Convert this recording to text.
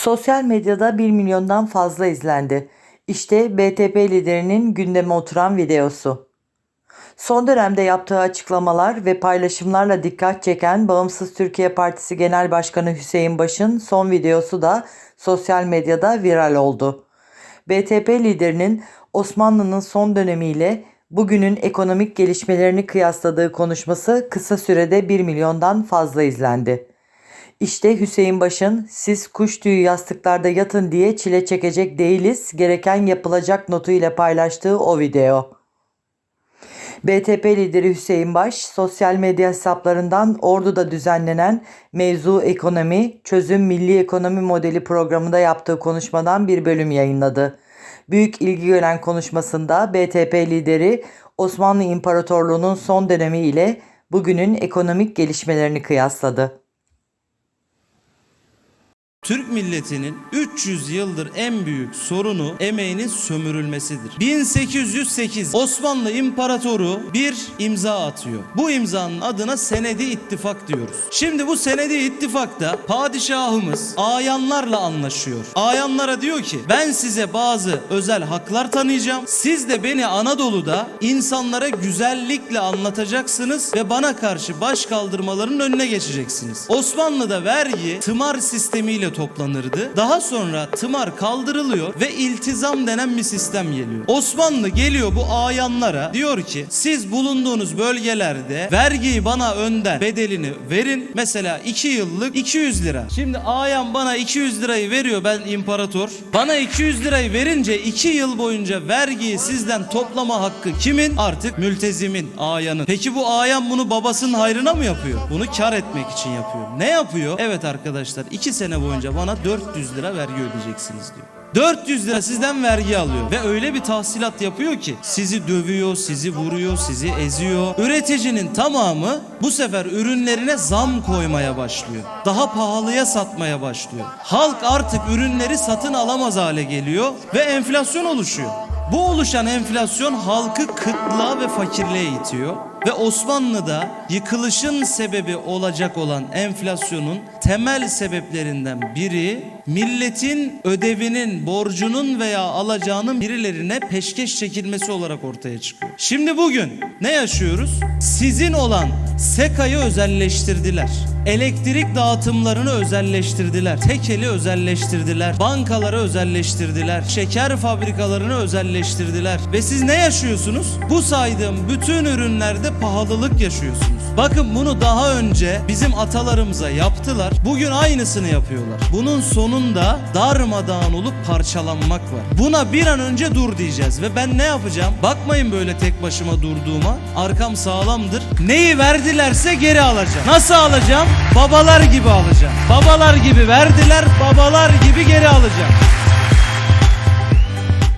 Sosyal medyada 1 milyondan fazla izlendi. İşte BTP liderinin gündeme oturan videosu. Son dönemde yaptığı açıklamalar ve paylaşımlarla dikkat çeken Bağımsız Türkiye Partisi Genel Başkanı Hüseyin Baş'ın son videosu da sosyal medyada viral oldu. BTP liderinin Osmanlı'nın son dönemiyle bugünün ekonomik gelişmelerini kıyasladığı konuşması kısa sürede 1 milyondan fazla izlendi. İşte Hüseyin Baş'ın siz kuş tüyü yastıklarda yatın diye çile çekecek değiliz gereken yapılacak notu ile paylaştığı o video. BTP lideri Hüseyin Baş, sosyal medya hesaplarından Ordu'da düzenlenen Mevzu Ekonomi, Çözüm Milli Ekonomi Modeli programında yaptığı konuşmadan bir bölüm yayınladı. Büyük ilgi gören konuşmasında BTP lideri Osmanlı İmparatorluğu'nun son dönemi ile bugünün ekonomik gelişmelerini kıyasladı. Türk milletinin 300 yıldır en büyük sorunu emeğinin sömürülmesidir. 1808 Osmanlı İmparatoru bir imza atıyor. Bu imzanın adına Senedi İttifak diyoruz. Şimdi bu Senedi İttifak'ta padişahımız ayanlarla anlaşıyor. Ayanlara diyor ki ben size bazı özel haklar tanıyacağım. Siz de beni Anadolu'da insanlara güzellikle anlatacaksınız ve bana karşı baş kaldırmaların önüne geçeceksiniz. Osmanlı'da vergi tımar sistemiyle toplanırdı. Daha sonra tımar kaldırılıyor ve iltizam denen bir sistem geliyor. Osmanlı geliyor bu ayanlara diyor ki siz bulunduğunuz bölgelerde vergiyi bana önden bedelini verin. Mesela 2 yıllık 200 lira. Şimdi ayan bana 200 lirayı veriyor ben imparator. Bana 200 lirayı verince 2 yıl boyunca vergiyi sizden toplama hakkı kimin? Artık mültezimin, ayanın. Peki bu ayan bunu babasının hayrına mı yapıyor? Bunu kar etmek için yapıyor. Ne yapıyor? Evet arkadaşlar 2 sene boyunca bana 400 lira vergi ödeyeceksiniz diyor. 400 lira sizden vergi alıyor ve öyle bir tahsilat yapıyor ki sizi dövüyor, sizi vuruyor, sizi eziyor. Üreticinin tamamı bu sefer ürünlerine zam koymaya başlıyor. Daha pahalıya satmaya başlıyor. Halk artık ürünleri satın alamaz hale geliyor ve enflasyon oluşuyor. Bu oluşan enflasyon halkı kıtlığa ve fakirliğe itiyor ve Osmanlı'da yıkılışın sebebi olacak olan enflasyonun temel sebeplerinden biri milletin ödevinin, borcunun veya alacağının birilerine peşkeş çekilmesi olarak ortaya çıkıyor. Şimdi bugün ne yaşıyoruz? Sizin olan SEKA'yı özelleştirdiler. Elektrik dağıtımlarını özelleştirdiler. Tekeli özelleştirdiler. Bankaları özelleştirdiler. Şeker fabrikalarını özelleştirdiler. Ve siz ne yaşıyorsunuz? Bu saydığım bütün ürünlerde pahalılık yaşıyorsunuz. Bakın bunu daha önce bizim atalarımıza yaptılar. Bugün aynısını yapıyorlar. Bunun sonunda darmadağın olup parçalanmak var. Buna bir an önce dur diyeceğiz ve ben ne yapacağım? Bakmayın böyle tek başıma durduğuma. Arkam sağlamdır. Neyi verdilerse geri alacağım. Nasıl alacağım? Babalar gibi alacağım. Babalar gibi verdiler, babalar gibi geri alacağım.